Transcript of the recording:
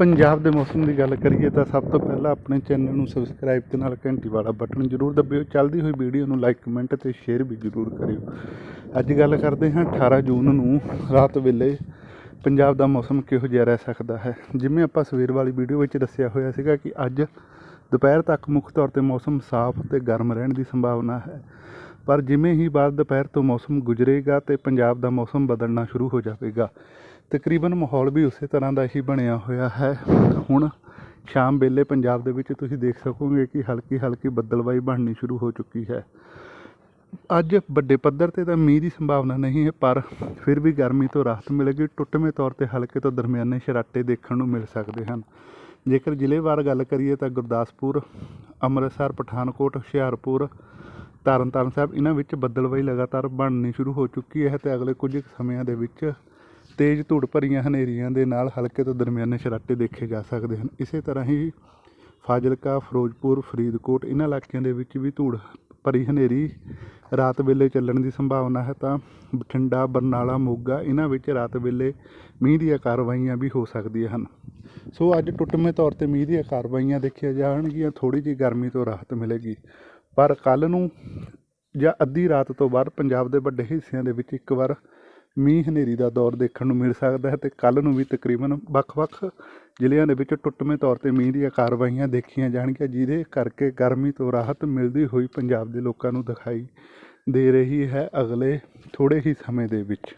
ਪੰਜਾਬ ਦੇ ਮੌਸਮ ਦੀ ਗੱਲ ਕਰੀਏ ਤਾਂ ਸਭ ਤੋਂ ਪਹਿਲਾਂ ਆਪਣੇ ਚੈਨਲ ਨੂੰ ਸਬਸਕ੍ਰਾਈਬ ਤੇ ਨਾਲ ਘੰਟੀ ਵਾਲਾ ਬਟਨ ਜ਼ਰੂਰ ਦਬਿਓ। ਚੱਲਦੀ ਹੋਈ ਵੀਡੀਓ ਨੂੰ ਲਾਈਕ ਕਮੈਂਟ ਤੇ ਸ਼ੇਅਰ ਵੀ ਜ਼ਰੂਰ ਕਰਿਓ। ਅੱਜ ਗੱਲ ਕਰਦੇ ਹਾਂ 18 ਜੂਨ ਨੂੰ ਰਾਤ ਵੇਲੇ ਪੰਜਾਬ ਦਾ ਮੌਸਮ ਕਿਹੋ ਜਿਹਾ ਰਹਿ ਸਕਦਾ ਹੈ? ਜਿਵੇਂ ਆਪਾਂ ਸਵੇਰ ਵਾਲੀ ਵੀਡੀਓ ਵਿੱਚ ਦੱਸਿਆ ਹੋਇਆ ਸੀਗਾ ਕਿ ਅੱਜ ਦੁਪਹਿਰ ਤੱਕ ਮੁੱਖ ਤੌਰ ਤੇ ਮੌਸਮ ਸਾਫ਼ ਤੇ ਗਰਮ ਰਹਿਣ ਦੀ ਸੰਭਾਵਨਾ ਹੈ। ਪਰ ਜਿਵੇਂ ਹੀ ਬਾਅਦ ਦੁਪਹਿਰ ਤੋਂ ਮੌਸਮ ਗੁਜ਼ਰੇਗਾ ਤੇ ਪੰਜਾਬ ਦਾ ਮੌਸਮ ਬਦਲਣਾ ਸ਼ੁਰੂ ਹੋ ਜਾਵੇਗਾ ਤਕਰੀਬਨ ਮਾਹੌਲ ਵੀ ਉਸੇ ਤਰ੍ਹਾਂ ਦਾ ਹੀ ਬਣਿਆ ਹੋਇਆ ਹੈ। ਹੁਣ ਸ਼ਾਮ ਵੇਲੇ ਪੰਜਾਬ ਦੇ ਵਿੱਚ ਤੁਸੀਂ ਦੇਖ ਸਕੋਗੇ ਕਿ ਹਲਕੀ ਹਲਕੀ ਬੱਦਲਵਾਈ ਬਣਨੀ ਸ਼ੁਰੂ ਹੋ ਚੁੱਕੀ ਹੈ। ਅੱਜ ਵੱਡੇ ਪੱਧਰ ਤੇ ਤਾਂ ਮੀਂਹ ਦੀ ਸੰਭਾਵਨਾ ਨਹੀਂ ਹੈ, ਪਰ ਫਿਰ ਵੀ ਗਰਮੀ ਤੋਂ ਰਾਹਤ ਮਿਲੇਗੀ। ਟੁੱਟਵੇਂ ਤੌਰ ਤੇ ਹਲਕੇ ਤੋਂ ਦਰਮਿਆਨੇ ਸ਼ਰਾਟੇ ਦੇਖਣ ਨੂੰ ਮਿਲ ਸਕਦੇ ਹਨ। ਜੇਕਰ ਜ਼ਿਲ੍ਹੇਵਾਰ ਗੱਲ ਕਰੀਏ ਤਾਂ ਗੁਰਦਾਸਪੁਰ, ਅੰਮ੍ਰਿਤਸਰ, ਪਠਾਨਕੋਟ, ਹੁਸ਼ਿਆਰਪੁਰ, ਤਰਨਤਾਰਨ ਸਾਹਿਬ, ਇਹਨਾਂ ਵਿੱਚ ਬੱਦਲਵਾਈ ਲਗਾਤਾਰ ਬਣਨੀ ਸ਼ੁਰੂ ਹੋ ਚੁੱਕੀ ਹੈ ਤੇ ਅਗਲੇ ਕੁਝ ਸਮਿਆਂ ਦੇ ਵਿੱਚ ਤੇਜ਼ ਧੂੜ ਭਰੀਆਂ ਹਨੇਰੀਆਂ ਦੇ ਨਾਲ ਹਲਕੇ ਤੋਂ ਦਰਮਿਆਨੇ ਸ਼ਰਾਟੇ ਦੇਖੇ ਜਾ ਸਕਦੇ ਹਨ। ਇਸੇ ਤਰ੍ਹਾਂ ਹੀ ਫਾਜ਼ਿਲਕਾ, ਫਿਰੋਜ਼ਪੁਰ, ਫਰੀਦਕੋਟ ਇਹਨਾਂ ਇਲਾਕਿਆਂ ਦੇ ਵਿੱਚ ਵੀ ਧੂੜ ਭਰੀ ਹਨੇਰੀ ਰਾਤ ਵੇਲੇ ਚੱਲਣ ਦੀ ਸੰਭਾਵਨਾ ਹੈ ਤਾਂ ਬਠਿੰਡਾ, ਬਰਨਾਲਾ, ਮੋਗਾ ਇਹਨਾਂ ਵਿੱਚ ਰਾਤ ਵੇਲੇ ਮੀਂਹ ਦੀਆਂ ਕਾਰਵਾਈਆਂ ਵੀ ਹੋ ਸਕਦੀਆਂ ਹਨ। ਸੋ ਅੱਜ ਟੁੱਟਵੇਂ ਤੌਰ ਤੇ ਮੀਂਹ ਦੀਆਂ ਕਾਰਵਾਈਆਂ ਦੇਖੀਆਂ ਜਾਣਗੀਆਂ ਥੋੜੀ ਜਿਹੀ ਗਰਮੀ ਤੋਂ ਰਾਹਤ ਮਿਲੇਗੀ। ਪਰ ਕੱਲ ਨੂੰ ਜਾਂ ਅੱਧੀ ਰਾਤ ਤੋਂ ਬਾਅਦ ਪੰਜਾਬ ਦੇ ਵੱਡੇ ਹਿੱਸਿਆਂ ਦੇ ਵਿੱਚ ਇੱਕ ਵਾਰ ਮੀਂਹ ਹਨੇਰੀ ਦਾ ਦੌਰ ਦੇਖਣ ਨੂੰ ਮਿਲ ਸਕਦਾ ਹੈ ਤੇ ਕੱਲ ਨੂੰ ਵੀ ਤਕਰੀਬਨ ਵੱਖ-ਵੱਖ ਜ਼ਿਲ੍ਹਿਆਂ ਦੇ ਵਿੱਚ ਟੁੱਟਵੇਂ ਤੌਰ ਤੇ ਮੀਂਹ ਦੀਆਂ ਕਾਰਵਾਈਆਂ ਦੇਖੀਆਂ ਜਾਣਗੀਆਂ, ਜਿਹਦੇ ਕਰਕੇ ਗਰਮੀ ਤੋਂ ਰਾਹਤ ਮਿਲਦੀ ਹੋਈ ਪੰਜਾਬ ਦੇ ਲੋਕਾਂ ਨੂੰ ਦਿਖਾਈ ਦੇ ਰਹੀ ਹੈ ਅਗਲੇ ਥੋੜੇ ਹੀ ਸਮੇਂ ਦੇ ਵਿੱਚ।